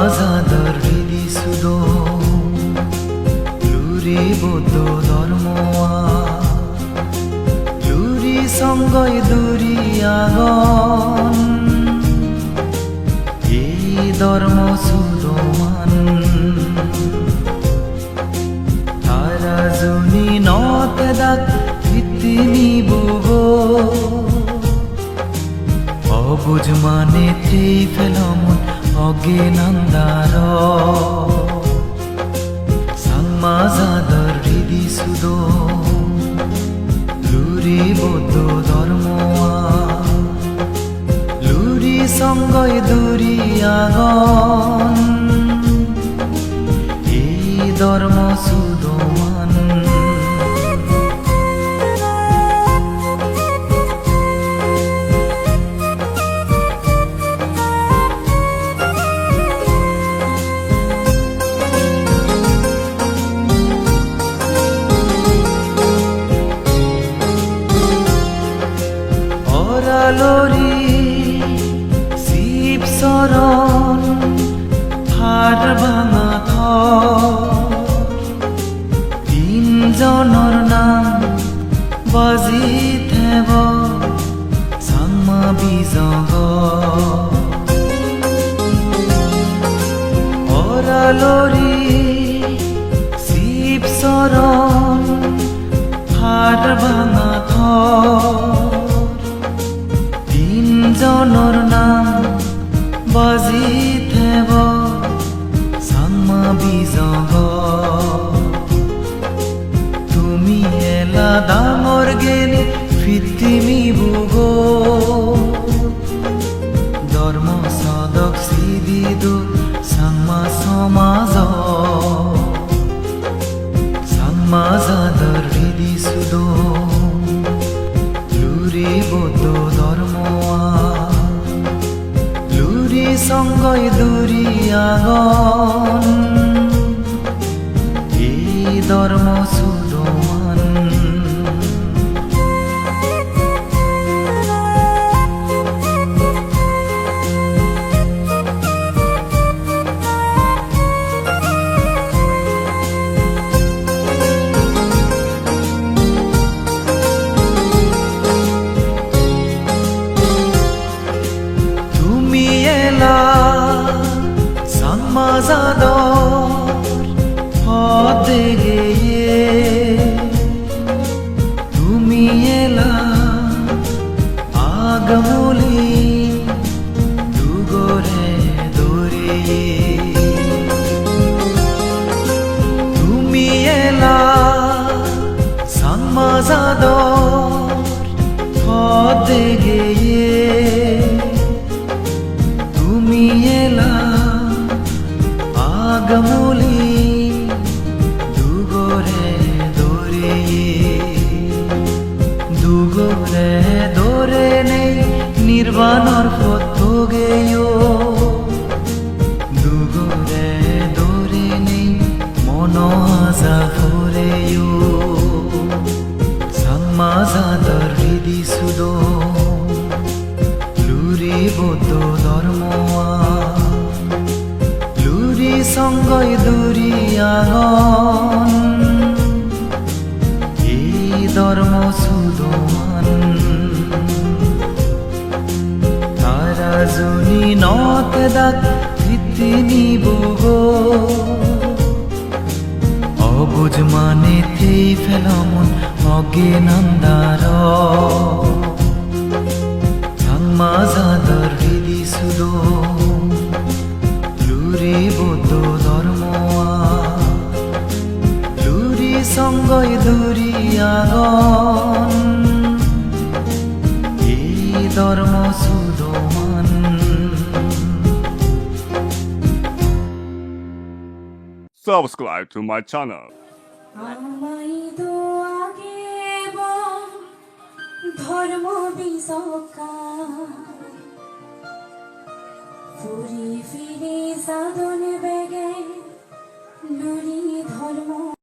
আজাদারি sudo lory বৌদ্ধ ধর্ম lory সঙ্গই দূরি আগন। এই ধর্ম সুদমান তারা জুনি নতে দাক ভিতিনি অবুজ মানে ফেলম অগে নন্দার। সাম্মা যাদর রিদি সুদ। বৌদ্ধ ধর্ম লুরি সঙ্গই দূরি আগন। ধর্ম সুদম অরালোরি শিব শরণ হার ভাঙা তিনজনৰ নাম বাজি থেব চাংমা বিজগ অরালোরি, শিব শরণ হার ভাঙা তিনজনৰ নাম বাজি থেব চাংমা বিজগ তুমি এলা ডাঙৰ গেলি পৃথিৱী বুগ ধৰ্ম সদক সিদি দু চাংমা সমাজ চাংমাজাদৰ হৃদি সুদ। দুরি আগন পদে গিয়ে তুমি এলা আগমলি দুগরে দৌড়ে দুগরে দৌড়ে নেই নির্বাণর পথ গেয়। বৌদ্ধ ধর্ম লুরি সঙ্গই দুরি আগন এই ধর্ম সুদমান। তারা জনি নত দাগ কৃতিনি বুগ অবুজ মানে থেই ফেলমন অজ্ঞানন্দার সাংমাজাদর হৃদি লুরি বৌদ্ধ ধর্ম লুরি সঙ্গই দুরি আগন। এই ধর্ম সুদমান। Subscribe to my channel. ধর্ম বিসকা ফুরি ফিরে সাধন বেগে লুরি ধর্ম